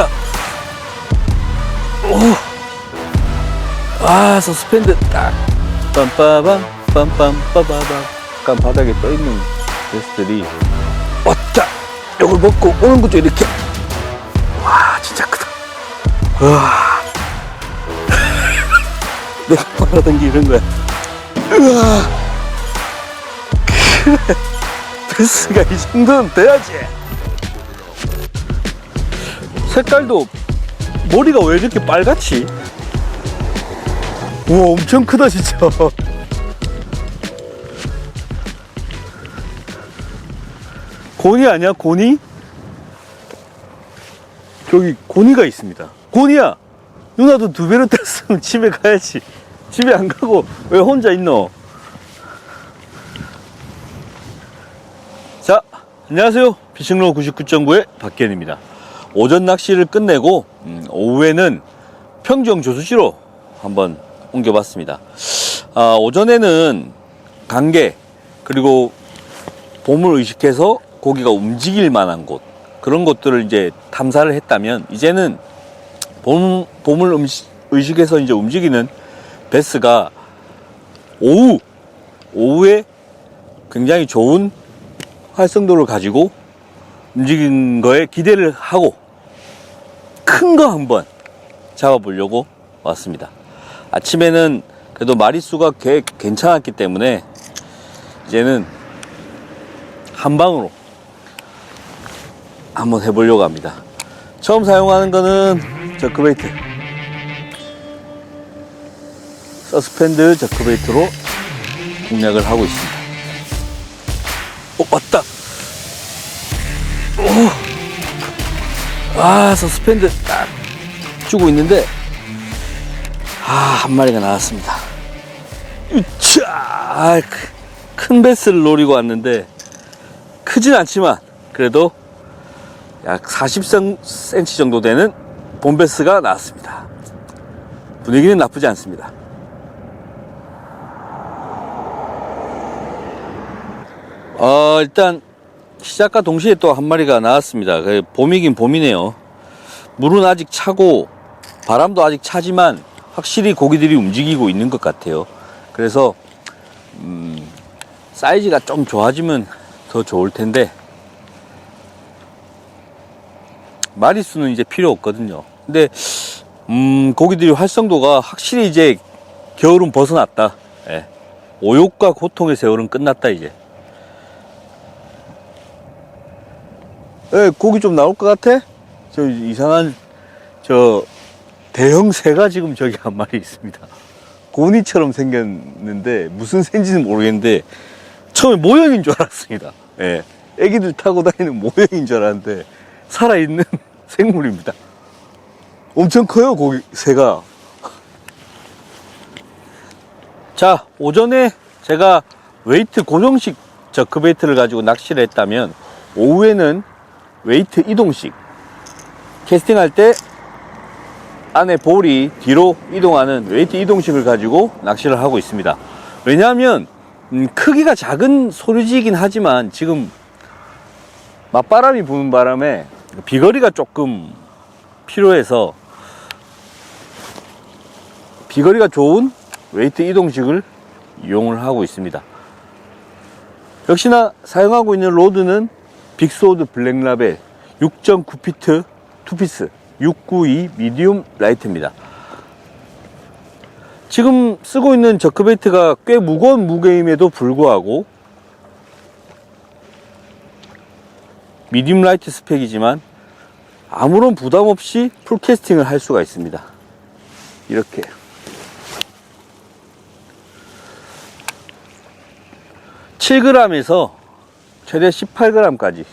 왔다. 오. 아, 서스펜드 딱. 빰빠밤, 빰빰빠바밤. 약간 바닥에 떠 있는 베스들이 왔다. 이걸 먹고 오는 거죠, 이렇게. 와, 진짜 크다. 와. 내가 말하던 게 이런 거야. 그래. 베스가 이 정도는 돼야지. 색깔도 머리가 왜 이렇게 빨갛지? 우와 엄청 크다 진짜 고니 아니야 고니? 저기 고니가 있습니다 고니야 누나도 두 배로 탔으면 집에 가야지 집에 안 가고 왜 혼자 있노? 자 안녕하세요 피싱로 99.9의 박현입니다 오전 낚시를 끝내고 음, 오후에는 평정 조수지로 한번 옮겨봤습니다. 아, 오전에는 관계 그리고 봄을 의식해서 고기가 움직일 만한 곳 그런 곳들을 이제 탐사를 했다면 이제는 봄, 봄을 음시- 의식해서 이제 움직이는 베스가 오후 오후에 굉장히 좋은 활성도를 가지고 움직인 거에 기대를 하고 큰 거 한번 잡아보려고 왔습니다. 아침에는 그래도 마리수가 꽤 괜찮았기 때문에 이제는 한 방으로 한번 해보려고 합니다. 처음 사용하는 거는 저크베이트. 서스펜드 저크베이트로 공략을 하고 있습니다. 아, 서스펜드 딱 주고 있는데, 아, 한 마리가 나왔습니다. 으차! 아, 크- 큰 베스를 노리고 왔는데, 크진 않지만, 그래도 약 40cm 정도 되는 본베스가 나왔습니다. 분위기는 나쁘지 않습니다. 어, 일단 시작과 동시에 또 한 마리가 나왔습니다. 그 봄이긴 봄이네요. 물은 아직 차고 바람도 아직 차지만 확실히 고기들이 움직이고 있는 것 같아요. 그래서 음, 사이즈가 좀 좋아지면 더 좋을 텐데 마리수는 이제 필요 없거든요. 근데 음, 고기들이 활성도가 확실히 이제 겨울은 벗어났다. 예. 오욕과 고통의 세월은 끝났다 이제. 예, 고기 좀 나올 것 같아? 저 이상한 저 대형 새가 지금 저기 한 마리 있습니다. 고니처럼 생겼는데 무슨 새인지는 모르겠는데 처음에 모형인 줄 알았습니다. 예. 애기들 타고 다니는 모형인 줄 알았는데 살아있는 생물입니다. 엄청 커요, 고기 새가. 자, 오전에 제가 웨이트 고정식 저크베이트를 가지고 낚시를 했다면 오후에는 웨이트 이동식 캐스팅할 때 안에 볼이 뒤로 이동하는 웨이트 이동식을 가지고 낚시를 하고 있습니다. 왜냐하면 음, 크기가 작은 소류지이긴 하지만 지금 맞바람이 부는 바람에 비거리가 조금 필요해서 비거리가 좋은 웨이트 이동식을 이용을 하고 있습니다. 역시나 사용하고 있는 로드는 빅소드 블랙라벨 6.9피트 투피스 692 미디움 라이트입니다. 지금 쓰고 있는 저크베이트가 꽤 무거운 무게임에도 불구하고 미디움 라이트 스펙이지만 아무런 부담 없이 풀캐스팅을 할 수가 있습니다. 이렇게 칠 g 에서 최대 18g까지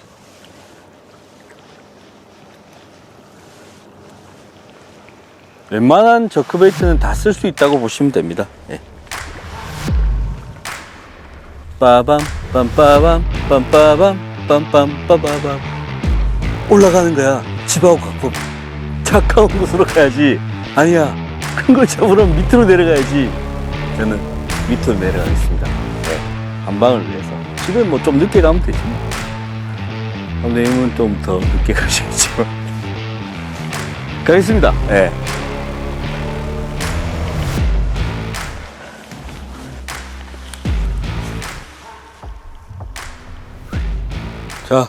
웬만한 저크베이트는 다 쓸 수 있다고 보시면 됩니다. 예. 빠밤 빰빠밤 빰빠밤 빰빰 빠바밤 올라가는 거야. 집하고 갖고 차가운 곳으로 가야지. 아니야. 큰 걸 잡으려면 밑으로 내려가야지. 저는 밑으로 내려가겠습니다. 네. 한 방을 위해서. 집에 뭐 좀 늦게 가면 되지. 뭐. 선생님은 좀 더 늦게 가시겠지만. 가겠습니다. 예. 자,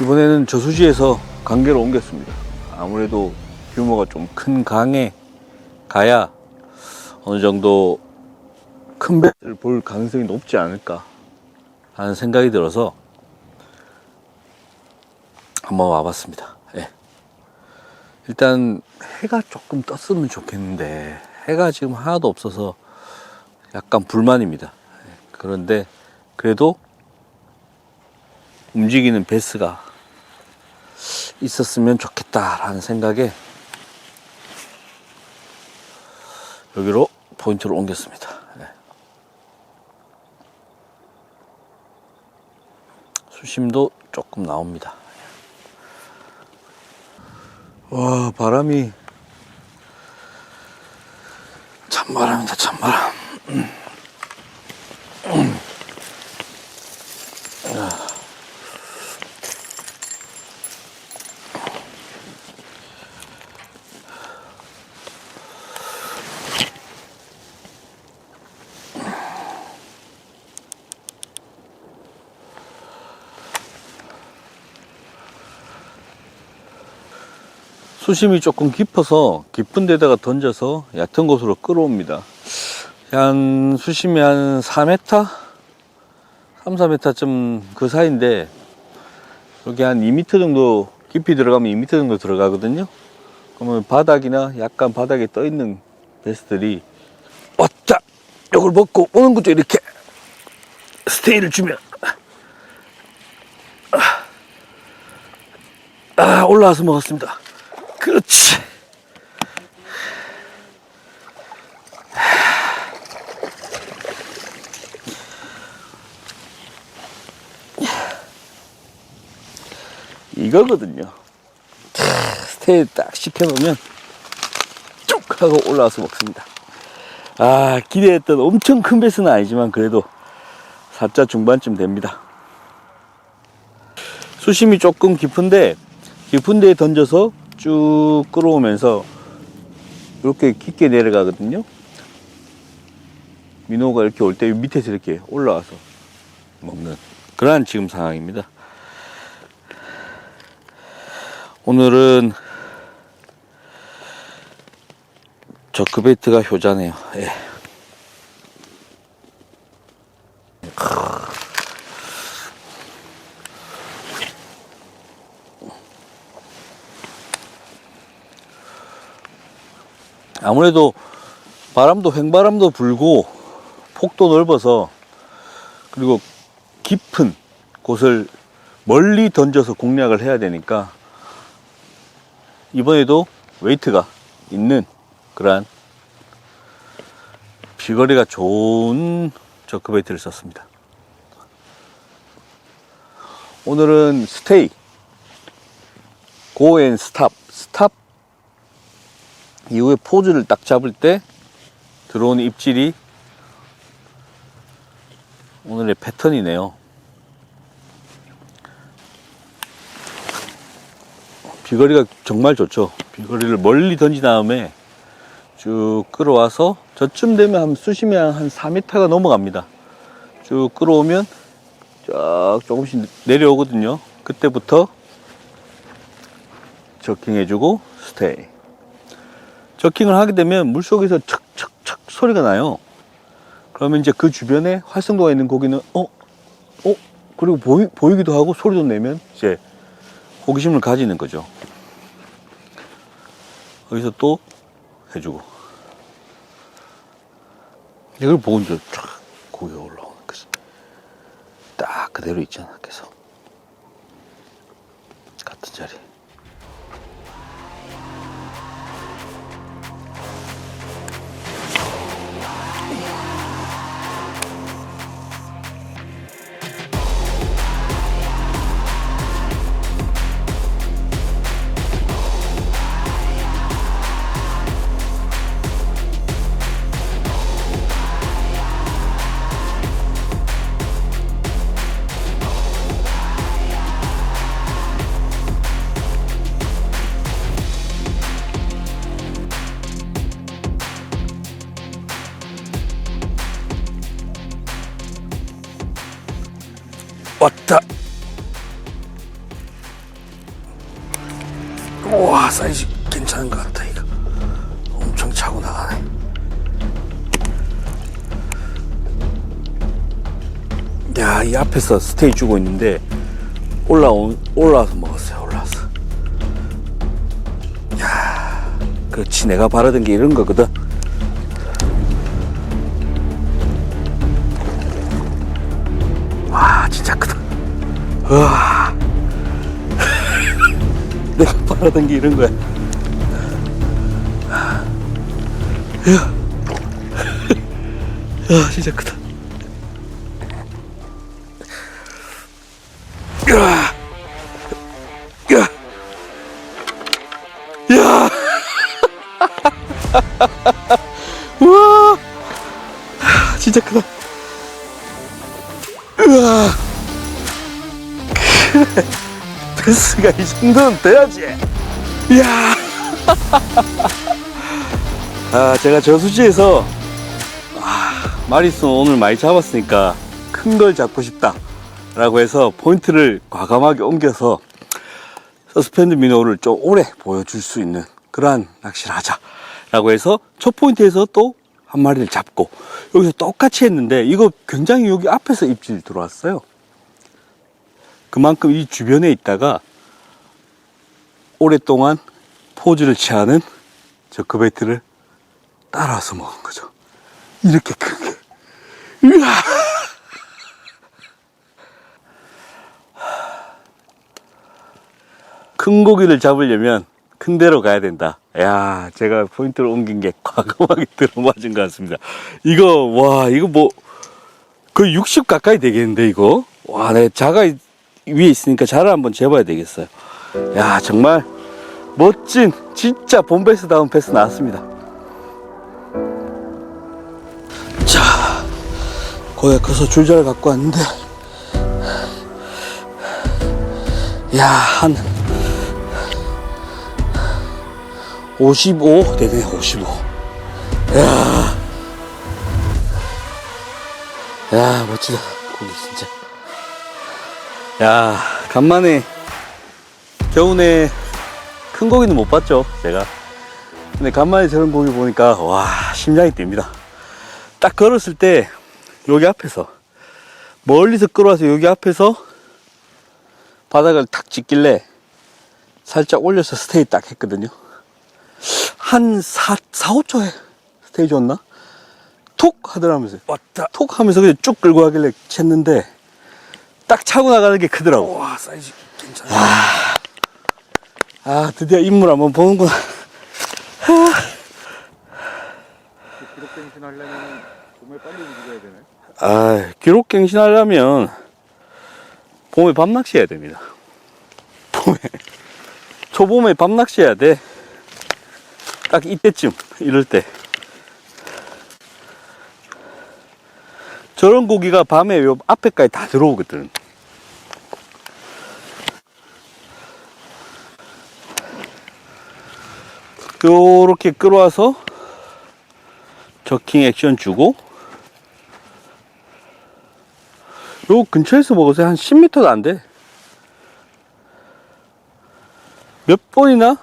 이번에는 저수지에서 강계로 옮겼습니다. 아무래도 규모가 좀 큰 강에 가야 어느 정도 큰 배를 볼 가능성이 높지 않을까 하는 생각이 들어서 한번 와봤습니다. 예. 일단 해가 조금 떴으면 좋겠는데 해가 지금 하나도 없어서 약간 불만입니다. 예. 그런데 그래도 움직이는 베스가 있었으면 좋겠다라는 생각에 여기로 포인트를 옮겼습니다. 수심도 조금 나옵니다. 와 바람이 찬바람이다 찬바람 수심이 조금 깊어서 깊은 데다가 던져서 얕은 곳으로 끌어옵니다. 한 수심이 한 4m? 3, 4m쯤 그 사이인데 여기 한 2m 정도 깊이 들어가면 2m 정도 들어가거든요. 그러면 바닥이나 약간 바닥에 떠 있는 베스들이 왔다! 이걸 먹고 오는 거죠, 이렇게. 스테이를 주면. 아, 올라와서 먹었습니다. 그렇지. 이거거든요. 차, 스테이 딱 시켜놓으면 쭉 하고 올라와서 먹습니다. 아, 기대했던 엄청 큰 배스는 아니지만 그래도 4자 중반쯤 됩니다. 수심이 조금 깊은데 깊은 데에 던져서 쭉 끌어오면서 이렇게 깊게 내려가거든요. 민호가 이렇게 올 때 밑에서 이렇게 올라와서 먹는 그러한 지금 상황입니다. 오늘은 저크베이트가 효자네요. 예. 아무래도 바람도 횡바람도 불고 폭도 넓어서 그리고 깊은 곳을 멀리 던져서 공략을 해야 되니까 이번에도 웨이트가 있는 그러한 비거리가 좋은 저크베이트를 썼습니다. 오늘은 스테이 고 앤 스탑 스탑 이후에 포즈를 딱 잡을 때 들어오는 입질이 오늘의 패턴이네요. 비거리가 정말 좋죠. 비거리를 멀리 던진 다음에 쭉 끌어와서 저쯤 되면 한 수심이 한 4m가 넘어갑니다. 쭉 끌어오면 쫙 조금씩 내려오거든요. 그때부터 저킹해주고 스테이. 저킹을 하게 되면 물속에서 척척척 소리가 나요. 그러면 이제 그 주변에 활성도가 있는 고기는 어? 어? 그리고 보이, 보이기도 하고 소리도 내면 이제 호기심을 가지는 거죠. 여기서 또 해주고. 이걸 보고 이제 쫙 고기가 올라오는 거지. 딱 그대로 있잖아. 계속. 같은 자리. 야, 이 앞에서 스테이 주고 있는데 올라온 올라와서 먹었어요. 올라와서. 야, 그렇지 내가 바라던 게 이런 거거든. 와, 진짜 크다. 와, 내가 바라던 게 이런 거야. 야, 야, 진짜 크다. 우와! 진짜 크다. 우와! 그래. 베스가 이 정도는 돼야지. 야! 아, 제가 저수지에서 아, 마리수 오늘 많이 잡았으니까 큰 걸 잡고 싶다. 라고 해서 포인트를 과감하게 옮겨서 서스펜드 미노를 좀 오래 보여줄 수 있는 그러한 낚시를 하자 라고 해서 첫 포인트에서 또 한 마리를 잡고 여기서 똑같이 했는데 이거 굉장히 여기 앞에서 입질 들어왔어요. 그만큼 이 주변에 있다가 오랫동안 포즈를 취하는 저 그베이트를 따라와서 먹은 거죠. 이렇게 크게. 으아! 큰 고기를 잡으려면 큰 데로 가야 된다. 야, 제가 포인트를 옮긴 게 과감하게 들어맞은 것 같습니다. 이거, 와, 이거 뭐, 거의 60 가까이 되겠는데, 이거? 와, 내 자가 이- 위에 있으니까 자를 한번 재봐야 되겠어요. 야, 정말 멋진, 진짜 본베스다운 패스 나왔습니다. 자, 고기가 커서 줄자를 갖고 왔는데, 야, 한, 55 되네 55 야, 야 멋지다 고기 진짜. 야 간만에 겨우내 큰 고기는 못 봤죠 제가. 근데 간만에 저런 고기 보니까 와 심장이 뜁니다. 딱 걸었을 때 여기 앞에서 멀리서 끌어와서 여기 앞에서 바닥을 탁 찍길래 살짝 올려서 스테이 딱 했거든요 한 4, 4, 5초에 스테이 줬나? 톡 하더라면서 왔다. 톡 하면서 그냥 쭉 끌고 가길래 챘는데 딱 차고 나가는 게 크더라고. 와 사이즈 괜찮아 아, 아 드디어 인물 한번 보는구나. 기록 갱신하려면 봄에 빨리 움직여야 되네. 아 기록 갱신하려면 봄에 밤낚시 해야 됩니다. 봄에. 초봄에 밤낚시 해야 돼 딱 이때쯤 이럴 때 저런 고기가 밤에 요 앞에까지 다 들어오거든 요렇게 끌어와서 저킹 액션 주고 요 근처에서 먹어서 한 10m도 안 돼. 몇 번이나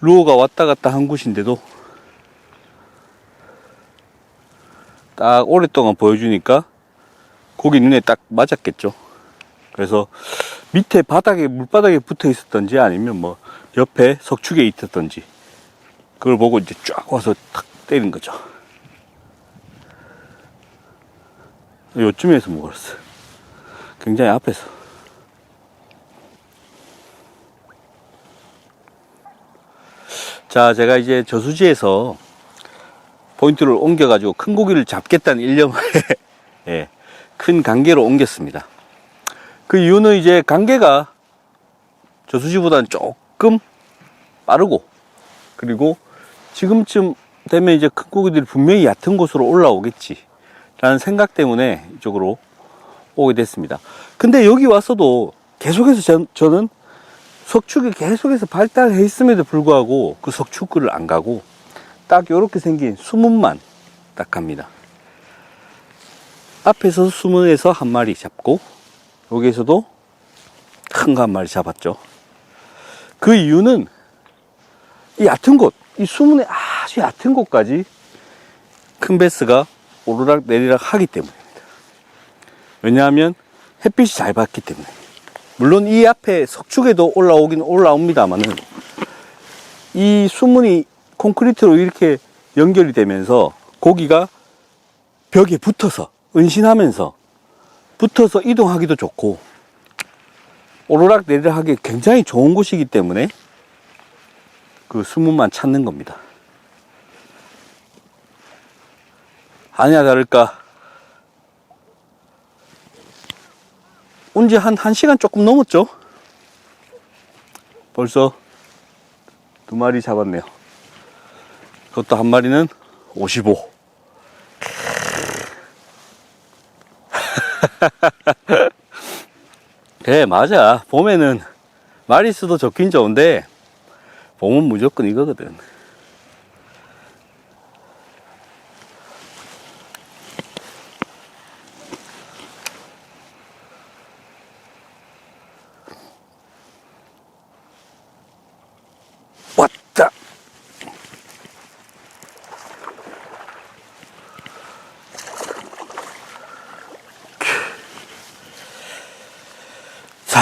루어가 왔다 갔다 한 곳인데도 딱 오랫동안 보여주니까 고기 눈에 딱 맞았겠죠. 그래서 밑에 바닥에 물바닥에 붙어 있었던지 아니면 뭐 옆에 석축에 있었던지 그걸 보고 이제 쫙 와서 탁 때린 거죠. 요쯤에서 먹었어요. 굉장히 앞에서. 자, 제가 이제 저수지에서 포인트를 옮겨가지고 큰 고기를 잡겠다는 일념에 예, 큰 관계로 옮겼습니다. 그 이유는 이제 관계가 저수지보다는 조금 빠르고 그리고 지금쯤 되면 이제 큰 고기들이 분명히 얕은 곳으로 올라오겠지 라는 생각 때문에 이쪽으로 오게 됐습니다. 근데 여기 와서도 계속해서 전, 저는 석축이 계속해서 발달해 있음에도 불구하고 그 석축을 안 가고 딱 이렇게 생긴 수문만 딱 갑니다. 앞에서 수문에서 한 마리 잡고 여기에서도 큰 거 한 마리 잡았죠. 그 이유는 이 얕은 곳, 이 수문의 아주 얕은 곳까지 큰 베스가 오르락 내리락 하기 때문입니다. 왜냐하면 햇빛이 잘 받기 때문에. 물론 이 앞에 석축에도 올라오긴 올라옵니다만은 이 수문이 콘크리트로 이렇게 연결이 되면서 고기가 벽에 붙어서 은신하면서 붙어서 이동하기도 좋고 오르락 내리락 하기 굉장히 좋은 곳이기 때문에 그 수문만 찾는 겁니다. 아니야 다를까 온 지 한 1시간 조금 넘었죠? 벌써 두 마리 잡았네요. 그것도 한 마리는 55. 그래, 맞아. 봄에는 마리수도 좋긴 좋은데, 봄은 무조건 이거거든. 왔다! 자,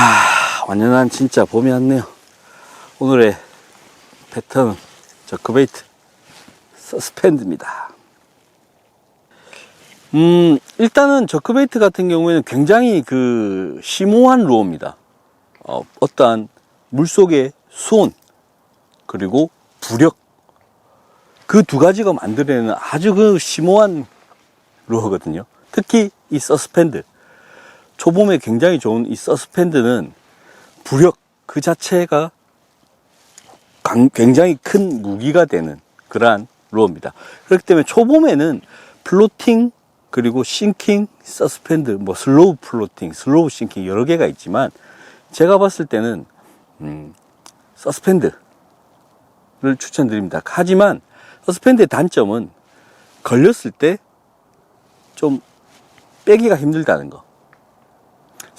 완전한 진짜 봄이 왔네요. 오늘의 패턴은 저크베이트 서스펜드입니다. 음, 일단은 저크베이트 같은 경우에는 굉장히 그 심오한 루어입니다. 어, 어떠한 물속의 수온, 그리고 부력. 그 두 가지가 만들어내는 아주 그 심오한 루어거든요. 특히 이 서스펜드. 초봄에 굉장히 좋은 이 서스펜드는 부력 그 자체가 강- 굉장히 큰 무기가 되는 그러한 루어입니다. 그렇기 때문에 초봄에는 플로팅 그리고 싱킹 서스펜드 뭐 슬로우 플로팅 슬로우 싱킹 여러 개가 있지만 제가 봤을 때는 음, 서스펜드를 추천드립니다. 하지만 서스펜드의 단점은 걸렸을 때 좀 빼기가 힘들다는 거.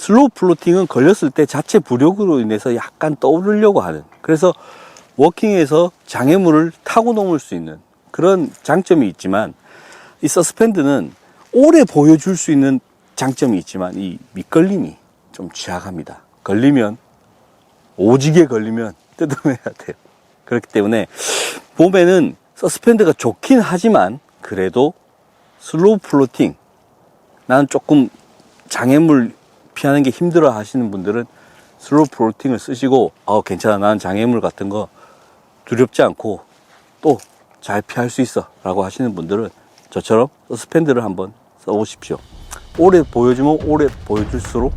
슬로우 플로팅은 걸렸을 때 자체 부력으로 인해서 약간 떠오르려고 하는 그래서 워킹에서 장애물을 타고 넘을 수 있는 그런 장점이 있지만 이 서스펜드는 오래 보여줄 수 있는 장점이 있지만 이 밑걸림이 좀 취약합니다. 걸리면 오지게 걸리면 뜯어내야 돼요. 그렇기 때문에 봄에는 서스펜드가 좋긴 하지만 그래도 슬로우 플로팅 나는 조금 장애물 피하는 게 힘들어 하시는 분들은 슬로우 플로팅을 쓰시고 어 괜찮아. 나는 장애물 같은 거 두렵지 않고 또 잘 피할 수 있어. 라고 하시는 분들은 저처럼 서스펜드를 한번 써보십시오. 오래 보여주면 오래 보여줄수록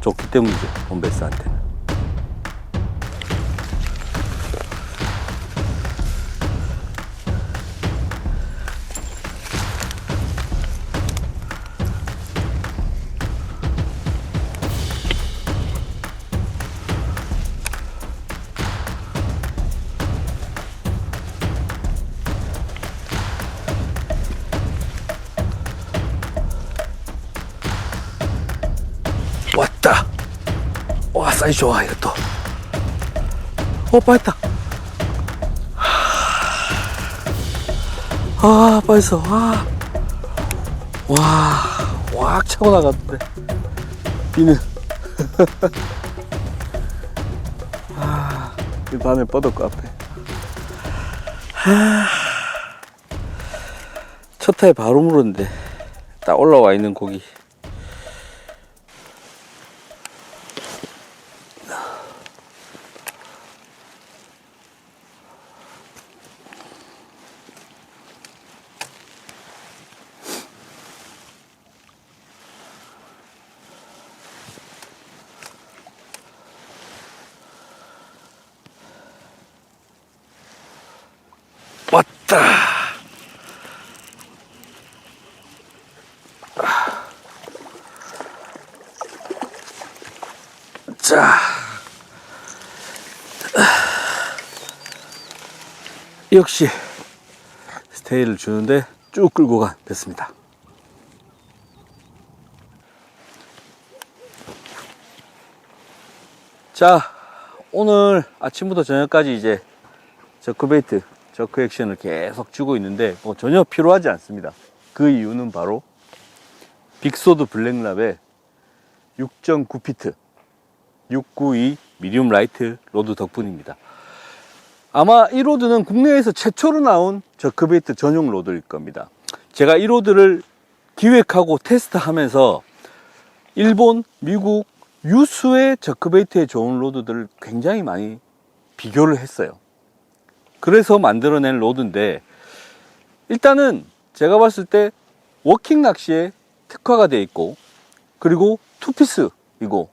좋기 때문이죠. 홈베스한테 사이즈 좋아 이것도 어 빠졌다. 아 빠졌어. 와와왁 차고 나갔는데. 비는. 아, 이 밤에 뻗었고 앞에. 아, 첫 타에 바로 물었는데 딱 올라와 있는 고기 역시 스테이를 주는데 쭉 끌고 가 됐습니다. 자, 오늘 아침부터 저녁까지 이제 저크베이트, 저크 액션을 계속 주고 있는데 뭐 전혀 필요하지 않습니다. 그 이유는 바로 빅소드 블랙랍의 6.9피트 692 미디움 라이트 로드 덕분입니다. 아마 이 로드는 국내에서 최초로 나온 저크베이트 전용 로드일 겁니다. 제가 이 로드를 기획하고 테스트하면서 일본, 미국 유수의 저크베이트에 좋은 로드들을 굉장히 많이 비교를 했어요. 그래서 만들어낸 로드인데 일단은 제가 봤을 때 워킹 낚시에 특화가 되어 있고 그리고 투피스이고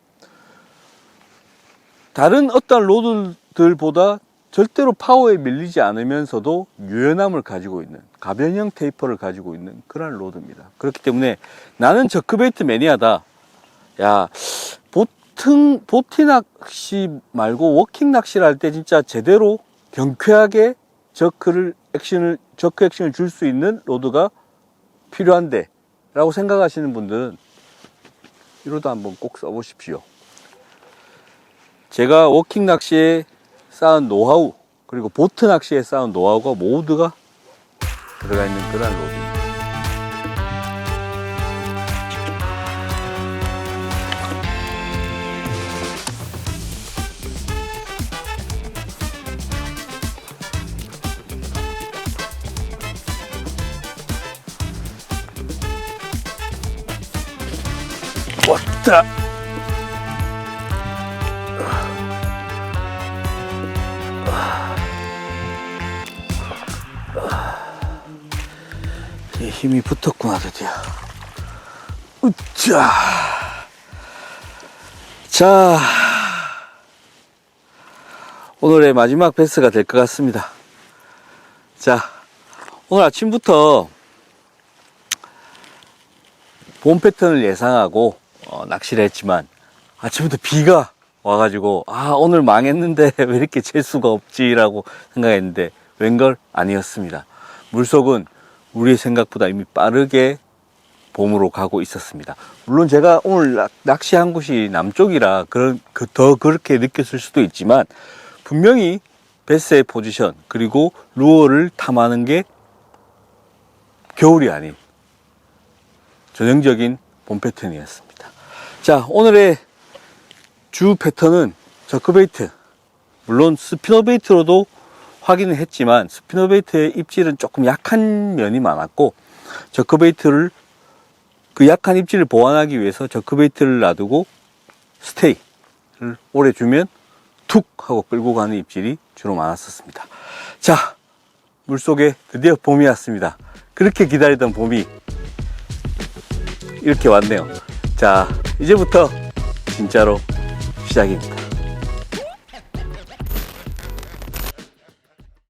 다른 어떤 로드들보다 절대로 파워에 밀리지 않으면서도 유연함을 가지고 있는 가변형 테이퍼를 가지고 있는 그런 로드입니다. 그렇기 때문에 나는 저크베이트 매니아다. 야, 보팅, 보티 낚시 말고 워킹 낚시를 할 때 진짜 제대로 경쾌하게 저크를 액션을, 저크 액션을 줄 수 있는 로드가 필요한데 라고 생각하시는 분들은 이 로드 한번 꼭 써보십시오. 제가 워킹 낚시에 쌓은 노하우 그리고 보트 낚시에 쌓은 노하우가 모두가 들어가 있는 그런 로드입니다. 왔다. 힘이 붙었구나 드디어. 으쌰. 자. 오늘의 마지막 패스가 될 것 같습니다. 자 오늘 아침부터 봄 패턴을 예상하고 어, 낚시를 했지만 아침부터 비가 와가지고 아 오늘 망했는데 왜 이렇게 재수가 없지라고 생각했는데 웬걸? 아니었습니다. 물속은 우리 생각보다 이미 빠르게 봄으로 가고 있었습니다. 물론 제가 오늘 낚- 낚시한 곳이 남쪽이라 그런 그- 더 그렇게 느꼈을 수도 있지만 분명히 베스의 포지션 그리고 루어를 탐하는 게 겨울이 아닌 전형적인 봄 패턴이었습니다. 자 오늘의 주 패턴은 저크베이트 물론 스피너베이트로도 확인을 했지만 스피너베이트의 입질은 조금 약한 면이 많았고 저크베이트를 그 약한 입질을 보완하기 위해서 저크베이트를 놔두고 스테이를 오래 주면 툭 하고 끌고 가는 입질이 주로 많았었습니다. 자, 물속에 드디어 봄이 왔습니다. 그렇게 기다리던 봄이 이렇게 왔네요. 자, 이제부터 진짜로 시작입니다.